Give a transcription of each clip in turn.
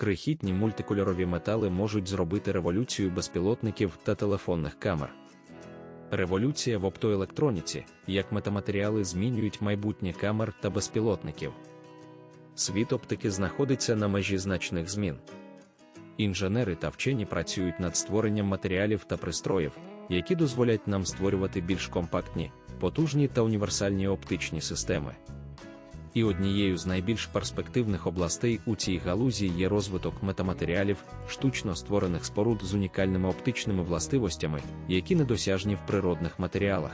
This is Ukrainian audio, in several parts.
крихітні мультикольорові метали можуть зробити революцію безпілотників та телефонних камер. Революція в оптоелектроніці, як метаматеріали змінюють майбутнє камер та безпілотників. Світ оптики знаходиться на межі значних змін. Інженери та вчені працюють над створенням матеріалів та пристроїв, які дозволять нам створювати більш компактні, потужні та універсальні оптичні системи. І однією з найбільш перспективних областей у цій галузі є розвиток метаматеріалів, штучно створених споруд з унікальними оптичними властивостями, які недосяжні в природних матеріалах.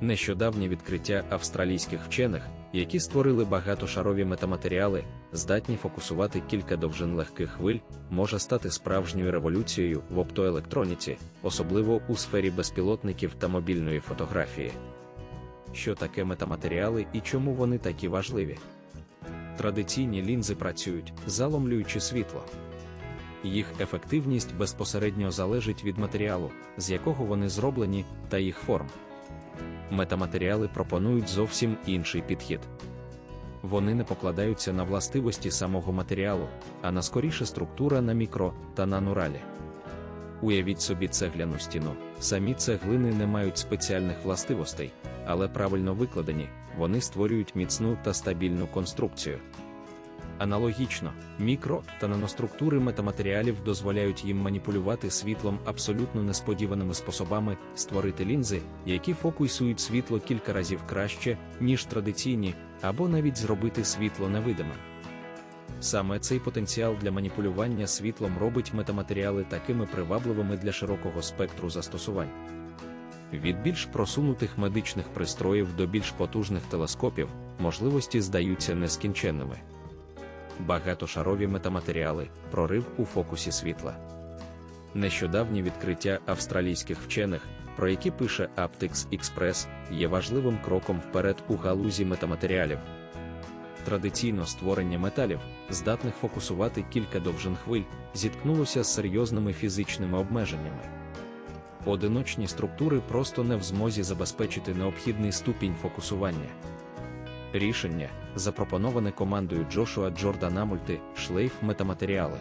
Нещодавнє відкриття австралійських вчених, які створили багатошарові метаматеріали, здатні фокусувати кілька довжин легких хвиль, може стати справжньою революцією в оптоелектроніці, особливо у сфері безпілотників та мобільної фотографії. Що таке метаматеріали і чому вони такі важливі? Традиційні лінзи працюють, заломлюючи світло. Їх ефективність безпосередньо залежить від матеріалу, з якого вони зроблені, та їх форм. Метаматеріали пропонують зовсім інший підхід. Вони не покладаються на властивості самого матеріалу, а на скоріше структура на мікро та нануралі. Уявіть собі цегляну стіну. Самі цеглини не мають спеціальних властивостей, але правильно викладені, вони створюють міцну та стабільну конструкцію. Аналогічно, мікро та наноструктури метаматеріалів дозволяють їм маніпулювати світлом абсолютно несподіваними способами, створити лінзи, які фокусують світло кілька разів краще, ніж традиційні, або навіть зробити світло невидимим. Саме цей потенціал для маніпулювання світлом робить метаматеріали такими привабливими для широкого спектру застосувань. Від більш просунутих медичних пристроїв до більш потужних телескопів можливості здаються нескінченними. Багатошарові метаматеріали, прорив у фокусі світла. Нещодавнє відкриття австралійських вчених, про які пише Aptix Express, є важливим кроком вперед у галузі метаматеріалів. Традиційно створення металів, здатних фокусувати кілька довжин хвиль, зіткнулося з серйозними фізичними обмеженнями. Одиночні структури просто не в змозі забезпечити необхідний ступінь фокусування. Рішення, запропоноване командою Джошуа Джордана Мульти, шлейф метаматеріали.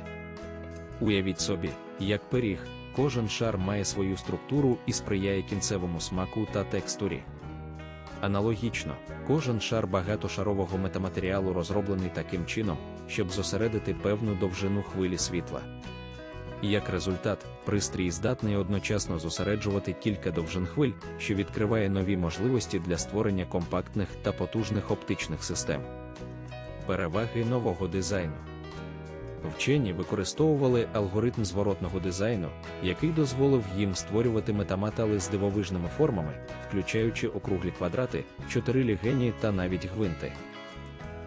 Уявіть собі, як пиріг, кожен шар має свою структуру і сприяє кінцевому смаку та текстурі. Аналогічно, кожен шар багатошарового метаматеріалу розроблений таким чином, щоб зосередити певну довжину хвилі світла. Як результат, пристрій здатний одночасно зосереджувати кілька довжин хвиль, що відкриває нові можливості для створення компактних та потужних оптичних систем. Переваги нового дизайну. Вчені використовували алгоритм зворотного дизайну, який дозволив їм створювати метаматали з дивовижними формами, включаючи округлі квадрати, чотири лігені та навіть гвинти.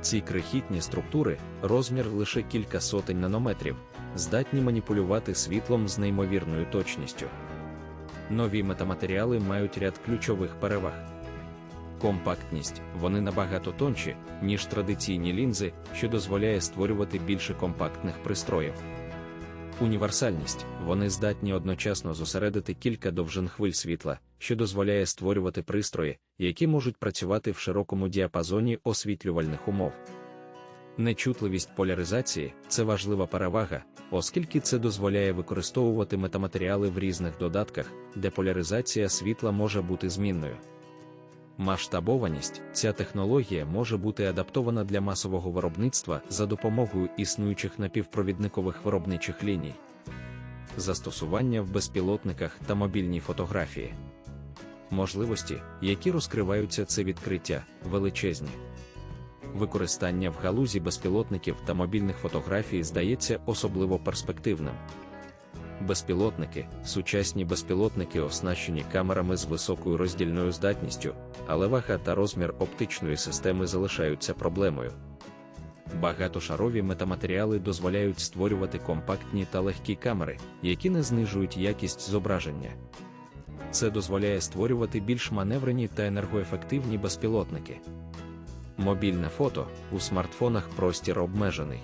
Ці крихітні структури, розмір лише кілька сотень нанометрів, здатні маніпулювати світлом з неймовірною точністю. Нові метаматеріали мають ряд ключових переваг. Компактність вони набагато тонші, ніж традиційні лінзи, що дозволяє створювати більше компактних пристроїв. Універсальність вони здатні одночасно зосередити кілька довжин хвиль світла, що дозволяє створювати пристрої, які можуть працювати в широкому діапазоні освітлювальних умов. Нечутливість поляризації це важлива перевага, оскільки це дозволяє використовувати метаматеріали в різних додатках, де поляризація світла може бути змінною. Масштабованість ця технологія може бути адаптована для масового виробництва за допомогою існуючих напівпровідникових виробничих ліній, застосування в безпілотниках та мобільній фотографії. Можливості, які розкриваються це відкриття, величезні. Використання в галузі безпілотників та мобільних фотографій здається особливо перспективним. Безпілотники, сучасні безпілотники оснащені камерами з високою роздільною здатністю, але вага та розмір оптичної системи залишаються проблемою. Багатошарові метаматеріали дозволяють створювати компактні та легкі камери, які не знижують якість зображення. Це дозволяє створювати більш маневрені та енергоефективні безпілотники. Мобільне фото у смартфонах простір обмежений.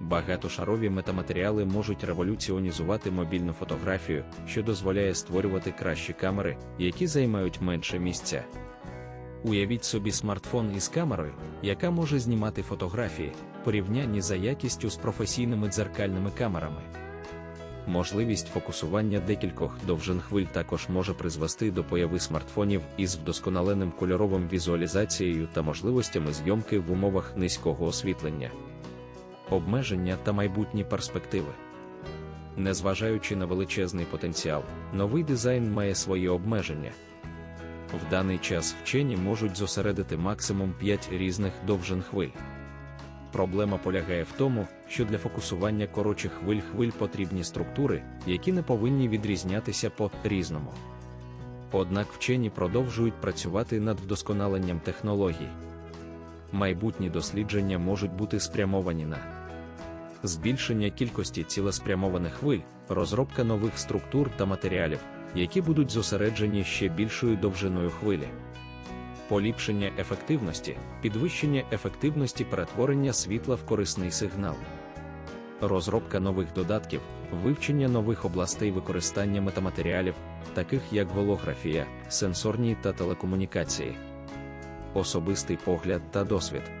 Багатошарові метаматеріали можуть революціонізувати мобільну фотографію, що дозволяє створювати кращі камери, які займають менше місця. Уявіть собі смартфон із камерою, яка може знімати фотографії, порівнянні за якістю з професійними дзеркальними камерами. Можливість фокусування декількох довжин хвиль також може призвести до появи смартфонів із вдосконаленим кольоровим візуалізацією та можливостями зйомки в умовах низького освітлення, обмеження та майбутні перспективи. Незважаючи на величезний потенціал, новий дизайн має свої обмеження. В даний час вчені можуть зосередити максимум 5 різних довжин хвиль. Проблема полягає в тому, що для фокусування коротших хвиль хвиль потрібні структури, які не повинні відрізнятися по різному. Однак вчені продовжують працювати над вдосконаленням технологій. Майбутні дослідження можуть бути спрямовані на збільшення кількості цілеспрямованих хвиль, розробка нових структур та матеріалів, які будуть зосереджені ще більшою довжиною хвилі. Поліпшення ефективності, підвищення ефективності перетворення світла в корисний сигнал, розробка нових додатків, вивчення нових областей використання метаматеріалів, таких як голографія, сенсорні та телекомунікації, особистий погляд та досвід.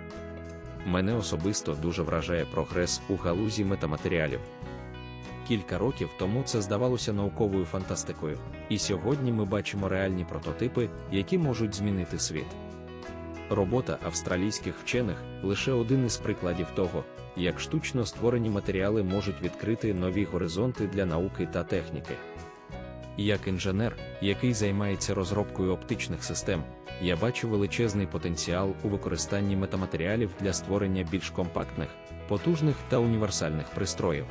Мене особисто дуже вражає прогрес у галузі метаматеріалів. Кілька років тому це здавалося науковою фантастикою, і сьогодні ми бачимо реальні прототипи, які можуть змінити світ. Робота австралійських вчених лише один із прикладів того, як штучно створені матеріали можуть відкрити нові горизонти для науки та техніки. Як інженер, який займається розробкою оптичних систем, я бачу величезний потенціал у використанні метаматеріалів для створення більш компактних, потужних та універсальних пристроїв.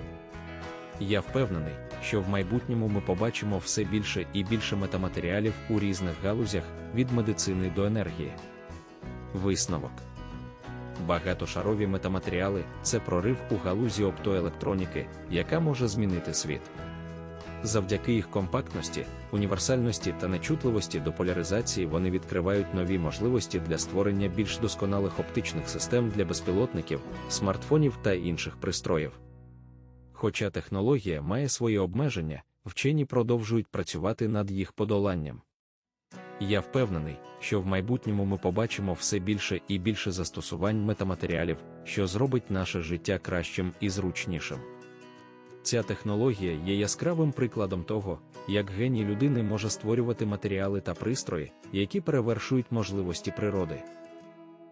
Я впевнений, що в майбутньому ми побачимо все більше і більше метаматеріалів у різних галузях від медицини до енергії. Висновок багатошарові метаматеріали це прорив у галузі оптоелектроніки, яка може змінити світ. Завдяки їх компактності, універсальності та нечутливості до поляризації вони відкривають нові можливості для створення більш досконалих оптичних систем для безпілотників, смартфонів та інших пристроїв. Хоча технологія має свої обмеження, вчені продовжують працювати над їх подоланням. Я впевнений, що в майбутньому ми побачимо все більше і більше застосувань метаматеріалів, що зробить наше життя кращим і зручнішим. Ця технологія є яскравим прикладом того, як геній людини може створювати матеріали та пристрої, які перевершують можливості природи.